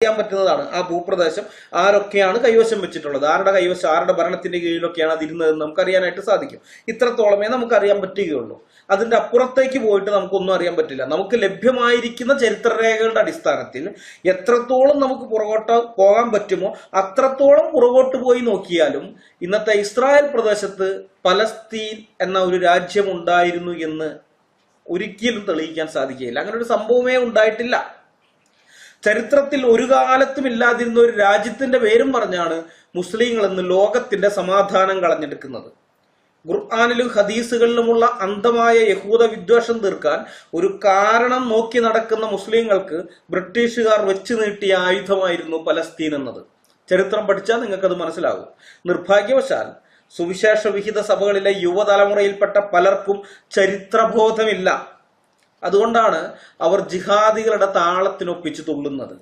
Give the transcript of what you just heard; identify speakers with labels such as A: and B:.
A: അറിയാൻ പറ്റുന്നതാണ് ആ ഭൂപ്രദേശം ആരൊക്കെയാണ് കൈവശം വെച്ചിട്ടുള്ളത്? ആരുടെ കൈവശം ആരുടെ ഭരണത്തിന്റെ കീഴിലൊക്കെയാണ് അതിരുന്നതെന്ന് നമുക്ക് അറിയാനായിട്ട് സാധിക്കും. ഇത്രത്തോളമേ നമുക്ക് അറിയാൻ പറ്റുകയുള്ളൂ. അതിന്റെ അപ്പുറത്തേക്ക് പോയിട്ട് നമുക്കൊന്നും അറിയാൻ പറ്റില്ല. നമുക്ക് ലഭ്യമായിരിക്കുന്ന ചരിത്രരേഖകളുടെ അടിസ്ഥാനത്തിൽ എത്രത്തോളം നമുക്ക് പുറകോട്ട് പോകാൻ പറ്റുമോ അത്രത്തോളം പുറകോട്ട് പോയി നോക്കിയാലും ഇന്നത്തെ ഇസ്രായേൽ പ്രദേശത്ത് പലസ്തീൻ എന്ന ഒരു രാജ്യം ഉണ്ടായിരുന്നു എന്ന് ഒരിക്കലും തെളിയിക്കാൻ സാധിക്കുകയില്ല. അങ്ങനെ ഒരു സംഭവമേ ഉണ്ടായിട്ടില്ല. ചരിത്രത്തിൽ ഒരു കാലത്തും ഇല്ലാതിരുന്ന ഒരു രാജ്യത്തിന്റെ പേരും പറഞ്ഞാണ് മുസ്ലിങ്ങൾ എന്ന് ലോകത്തിന്റെ സമാധാനം കളഞ്ഞെടുക്കുന്നത്. ഖുർആാനിലും ഹദീസുകളിലുമുള്ള അന്ധമായ യഹൂദ വിദ്വേഷം തീർക്കാൻ ഒരു കാരണം നോക്കി നടക്കുന്ന മുസ്ലിങ്ങൾക്ക് ബ്രിട്ടീഷുകാർ വെച്ചു നീട്ടിയ ആയുധമായിരുന്നു പലസ്തീൻ എന്നത്. ചരിത്രം പഠിച്ചാൽ നിങ്ങൾക്കത് മനസ്സിലാകും. നിർഭാഗ്യവശാൽ സുവിശേഷ വിഹിത സഭകളിലെ യുവതലമുറയിൽപ്പെട്ട പലർക്കും ചരിത്രബോധമില്ല. അതുകൊണ്ടാണ് അവർ ജിഹാദികളുടെ താളത്തിനൊപ്പിച്ച് തുള്ളുന്നത്.